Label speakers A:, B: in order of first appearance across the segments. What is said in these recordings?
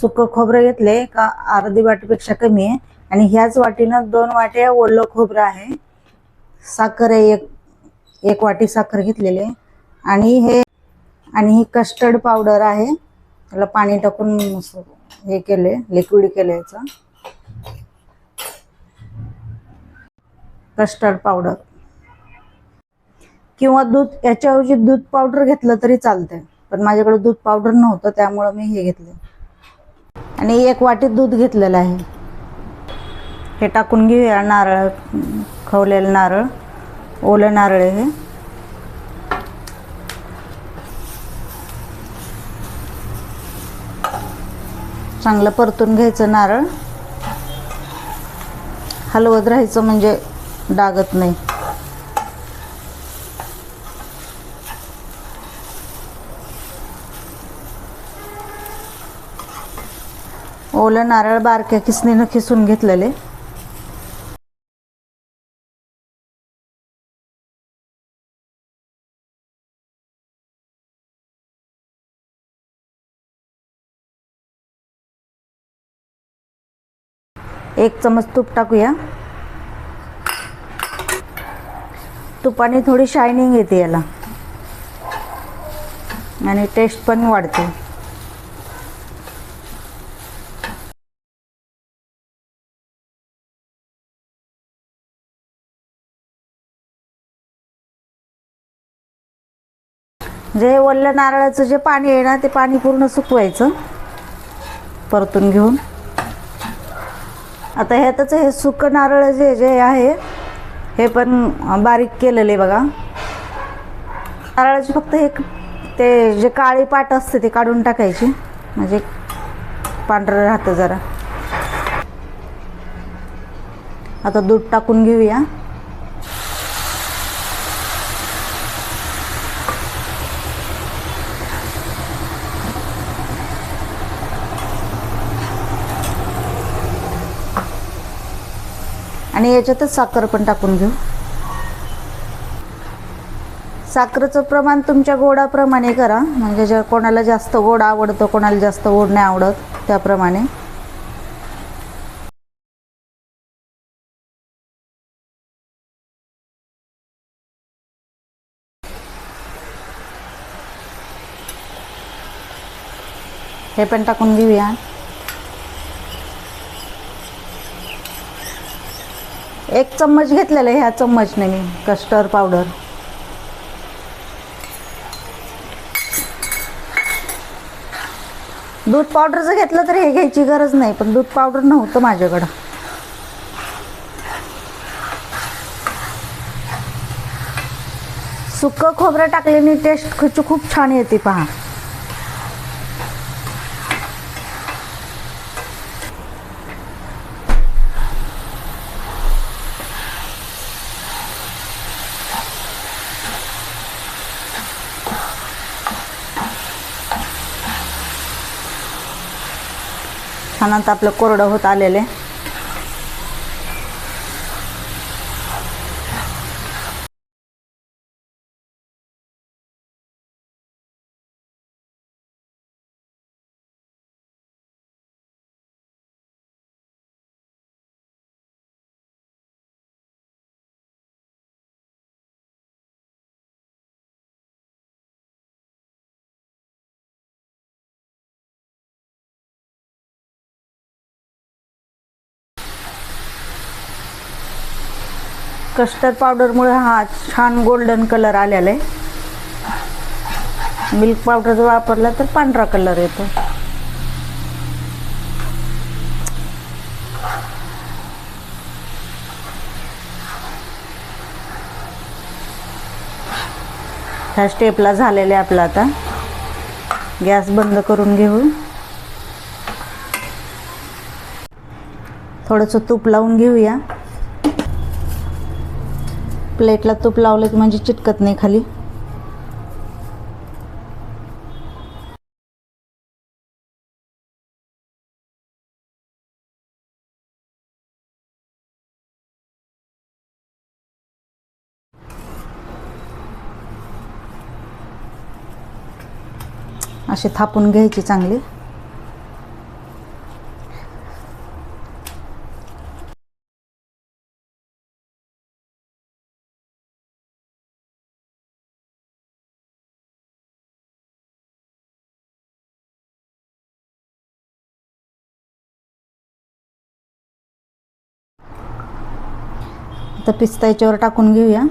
A: सुकं खोबरं घेतले का अर्धी वाटीपेक्षा कमी आहे. आणि ह्याच वाटीनं दोन वाट्या ओलं खोबरं आहे. साखर आहे एक एक वाटी साखर घेतलेली आहे. आणि हे आणि ही कस्टर्ड पावडर आहे. त्याला पाणी टाकून हे केले लिक्विड केलं याचं. कस्टर्ड पावडर किंवा दूध याच्याऐवजी दूध पावडर घेतलं तरी चालतंय. पण माझ्याकडे दूध पावडर नव्हतं त्यामुळं मी हे घेतलं आणि एक वाटी दूध घेतलेलं आहे. हे टाकून घेऊया नारळ खवलेलं नारळ ओलं नारळ हे. चांगलं परतून घ्यायचं नारळ. हलवत राहायचं म्हणजे डागत नाही. ओलं नारळ बारक्या किसनीनं खिसून घेतलेले. एक चमच तूप टाकूया. तुपाने थोडी शायनिंग येते याला. आणि टेस्ट पण वाढते. जे वल्ल्या नारळाचं जे पाणी आहे ना ते पाणी पूर्ण सुकवायचं. परतून घेऊन. आता ह्यातच हे सुकं नारळ जे जे आहे हे पण बारीक केलेले बघा. नारळाची फक्त हे ते जे काळी पाट असते ते काढून टाकायची. म्हणजे पांढरं राहतं जरा. आता दूध टाकून घेऊया. आणि याच्यातच साखर पण टाकून घेऊ. साखरेचं प्रमाण तुमच्या गोडाप्रमाणे करा. म्हणजे ज्या कोणाला जास्त गोड आवडतं कोणाला जास्त गोड नाही आवडत त्याप्रमाणे. हे पण टाकून घेऊया. एक चम्मच घेतलेलं ह्या चम्मचने मी कस्टर्ड पावडर दूध पावडर जर घेतलं तर हे घ्यायची गरज नाही पण दूध पावडर नव्हतं माझ्याकडं. सुकं खोबरं टाकल्याने टेस्ट खूप छान येते पहा. छान आता आपलं कोरडं होत आलेलं आहे. कस्टर्ड पावडरमुळे हा छान गोल्डन कलर आलेला आहे. मिल्क पावडर जर वापरला तर पांढरा कलर येतो. ह्या स्टेपला झालेले आपलं आता. गॅस बंद करून घेऊ. थोडंसं तूप लावून घेऊया. प्लेटला तूप लावलं की म्हणजे चिटकत नाही खाली. असे थापून घ्यायची चांगली. आता पिस्ता याच्यावर टाकून घेऊया.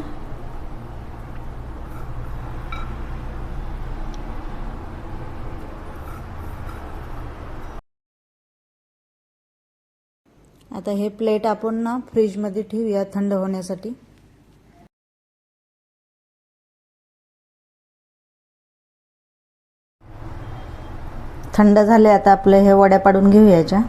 A: आता हे प्लेट आपण ना फ्रीजमध्ये ठेवूया थंड होण्यासाठी. थंड झाले आता आपलं हे वड्या पाडून घेऊया याच्या.